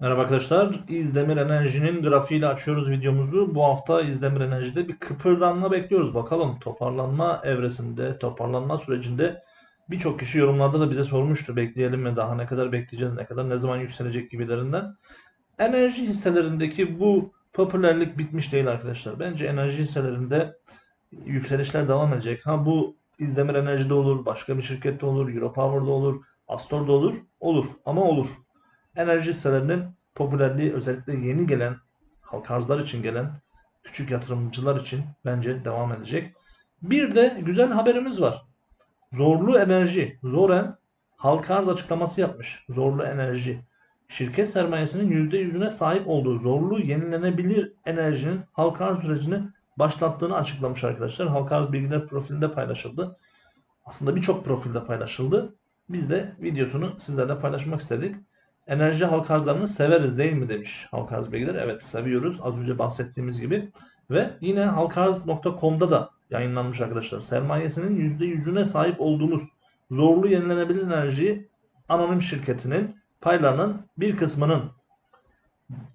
Merhaba arkadaşlar. İzdemir Enerji'nin grafiğiyle açıyoruz videomuzu. Bu hafta İzdemir Enerji'de bir kıpırdanma bekliyoruz. Bakalım toparlanma evresinde, toparlanma sürecinde birçok kişi yorumlarda da bize sormuştu. Bekleyelim mi? Daha ne kadar bekleyeceğiz? Ne kadar? Ne zaman yükselecek gibilerinden. Enerji hisselerindeki bu popülerlik bitmiş değil arkadaşlar. Bence enerji hisselerinde yükselişler devam edecek. Ha bu İzdemir Enerji'de olur, başka bir şirkette olur, Europower'da olur, Astor'da olur. Olur ama olur enerji hisselerinin popülerliği özellikle yeni gelen halka arzlar için gelen küçük yatırımcılar için bence devam edecek. Bir de güzel haberimiz var. Zorlu Enerji, Zoren halka arz açıklaması yapmış. Zorlu Enerji şirket sermayesinin %100'üne sahip olduğu zorlu yenilenebilir enerjinin halka arz sürecini başlattığını açıklamış arkadaşlar. Halka arz bilgiler profilinde paylaşıldı. Aslında birçok profilde paylaşıldı. Biz de videosunu sizlerle paylaşmak istedik. Enerji halk arzlarını severiz değil mi demiş halk arz. Evet seviyoruz az önce bahsettiğimiz gibi. Ve yine halkarz.com'da da yayınlanmış arkadaşlar. Sermayesinin %100'üne sahip olduğumuz zorlu yenilenebilir enerji anonim şirketinin paylarının bir kısmının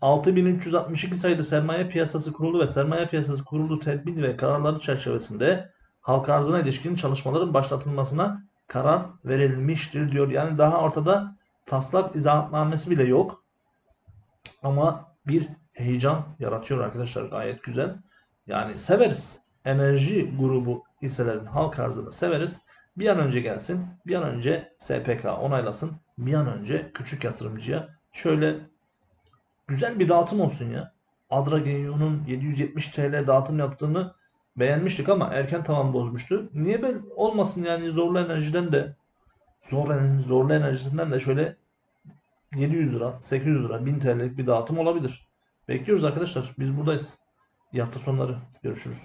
6362 sayılı sermaye piyasası kurulu ve sermaye piyasası kurulu tedbir ve kararları çerçevesinde halk arzına ilişkin çalışmaların başlatılmasına karar verilmiştir diyor. Yani daha ortada taslak izahatnamesi bile yok. Ama bir heyecan yaratıyor arkadaşlar gayet güzel. Yani severiz. Enerji grubu hisselerin halk arzını severiz. Bir an önce gelsin. Bir an önce SPK onaylasın. Bir an önce küçük yatırımcıya şöyle güzel bir dağıtım olsun ya. Adra GEO'nun 770 TL dağıtım yaptığını beğenmiştik ama erken tamam bozmuştu. Niye ben olmasın yani zorlu enerjiden de zor, zorlu enerjisinden de şöyle 700 lira, 800 lira, 1000 TL'lik bir dağıtım olabilir. Bekliyoruz arkadaşlar. Biz buradayız. İyi hafta sonları. Görüşürüz.